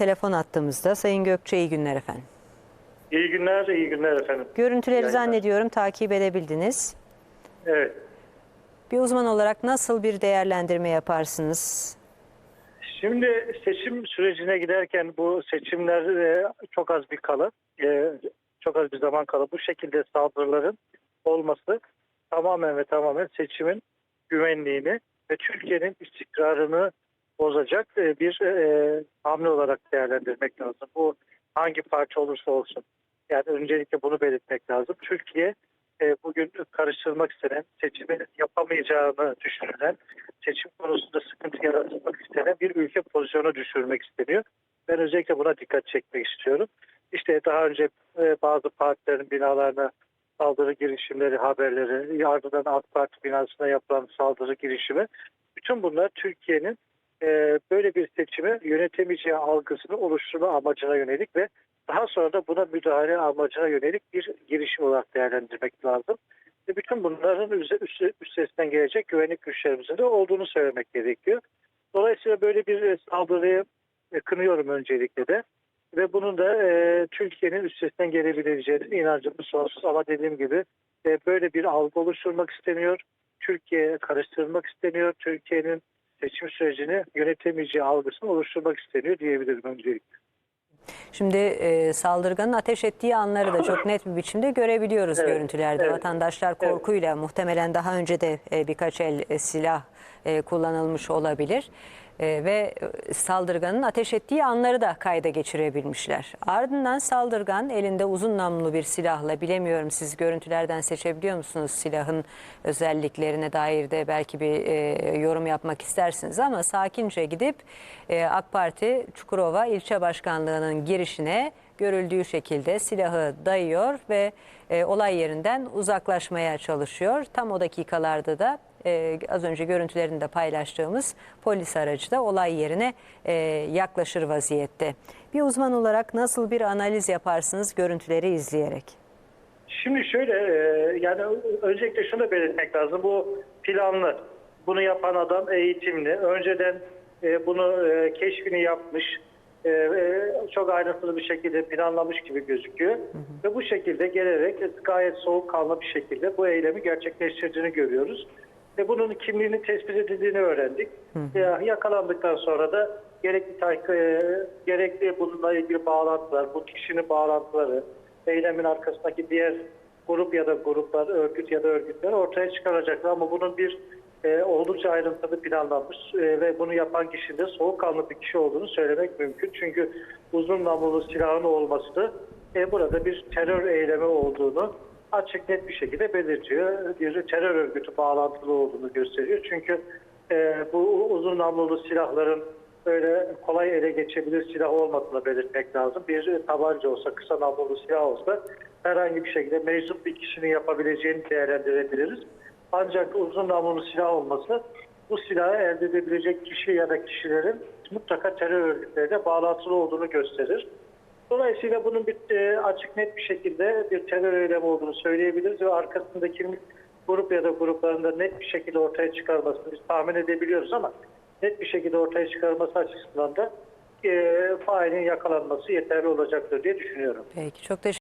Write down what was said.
Telefon attığımızda Sayın Gökçe iyi günler efendim. İyi günler, iyi günler efendim. Görüntüleri Yayınlar. zannediyorum takip edebildiniz. Evet. Bir uzman olarak nasıl bir değerlendirme yaparsınız? Şimdi seçim sürecine giderken bu seçimler e, çok az bir kala, e, çok az bir zaman kala bu şekilde saldırıların olması tamamen ve tamamen seçimin güvenliğini ve Türkiye'nin istikrarını bozacak e, bir e, hamle olarak değerlendirmek lazım. Bu hangi parça olursa olsun. Yani öncelikle bunu belirtmek lazım. Türkiye e, bugün karıştırmak istenen, seçimi yapamayacağını düşünülen, seçim konusunda sıkıntı yaratmak istenen bir ülke pozisyonu düşürmek isteniyor. Ben özellikle buna dikkat çekmek istiyorum. İşte daha önce e, bazı partilerin binalarına saldırı girişimleri, haberleri, ardından AK Parti binasına yapılan saldırı girişimi. Bütün bunlar Türkiye'nin e, böyle bir seçimi yönetemeyeceği algısını oluşturma amacına yönelik ve daha sonra da buna müdahale amacına yönelik bir girişim olarak değerlendirmek lazım. Ve bütün bunların üstesinden gelecek güvenlik güçlerimizin de olduğunu söylemek gerekiyor. Dolayısıyla böyle bir e, saldırıyı e, kınıyorum öncelikle de. Ve bunun da e, Türkiye'nin üstesinden gelebileceğine inancımız sonsuz. Ama dediğim gibi e, böyle bir algı oluşturmak isteniyor. Türkiye'ye karıştırmak isteniyor. Türkiye'nin seçim sürecini yönetemeyeceği algısını oluşturmak isteniyor diyebilirim öncelikle. Şimdi e, saldırganın ateş ettiği anları da çok net bir biçimde görebiliyoruz Evet, görüntülerde. evet, Vatandaşlar evet. korkuyla muhtemelen daha önce de e, birkaç el e, silah e, kullanılmış olabilir. E, ve e, saldırganın ateş ettiği anları da kayda geçirebilmişler. Ardından saldırgan elinde uzun namlulu bir silahla bilemiyorum siz görüntülerden seçebiliyor musunuz silahın özelliklerine dair de belki bir e, yorum yapmak istersiniz ama sakince gidip e, AK Parti Çukurova ilçe başkanlığının girişine görüldüğü şekilde silahı dayıyor ve e, olay yerinden uzaklaşmaya çalışıyor. Tam o dakikalarda da e, az önce görüntülerinde paylaştığımız polis aracı da olay yerine e, yaklaşır vaziyette. Bir uzman olarak nasıl bir analiz yaparsınız görüntüleri izleyerek? Şimdi şöyle e, yani öncelikle şunu belirtmek lazım. Bu planlı. Bunu yapan adam eğitimli. Önceden e, bunu e, keşfini yapmış. Çok ayrıntılı bir şekilde planlamış gibi gözüküyor. Ve bu şekilde gelerek gayet soğukkanlı bir şekilde bu eylemi gerçekleştirdiğini görüyoruz. Ve bunun kimliğini tespit edildiğini öğrendik. Ya, yakalandıktan sonra da gerekli e, gerekli bununla ilgili bağlantılar, bu kişinin bağlantıları, eylemin arkasındaki diğer grup ya da gruplar, örgüt ya da örgütler ortaya çıkaracaklar. Ama bunun bir e, oldukça ayrıntılı planlanmış e, ve bunu yapan kişinin de soğukkanlı bir kişi olduğunu söylemek mümkün. Çünkü uzun namlulu silahın olması da e, burada bir terör eylemi olduğunu açık net bir şekilde belirtiyor. Bir terör örgütü bağlantılı olduğunu gösteriyor. Çünkü e, bu uzun namlulu silahların öyle kolay ele geçebilir silah olmadığını belirtmek lazım. Bir tabanca olsa, kısa namlulu silah olsa herhangi bir şekilde meczup bir kişinin yapabileceğini değerlendirebiliriz. Ancak uzun namlulu silah olması bu silahı elde edebilecek kişi ya da kişilerin mutlaka terör örgütlerine bağlantılı olduğunu gösterir. Dolayısıyla bunun bir e, açık net bir şekilde bir terör eylemi olduğunu söyleyebiliriz ve arkasında kimlik grup ya da gruplarında net bir şekilde ortaya çıkarmasını biz tahmin edebiliyoruz ama net bir şekilde ortaya çıkarması açısından da e, failin yakalanması yeterli olacaktır diye düşünüyorum. Peki çok teşekkür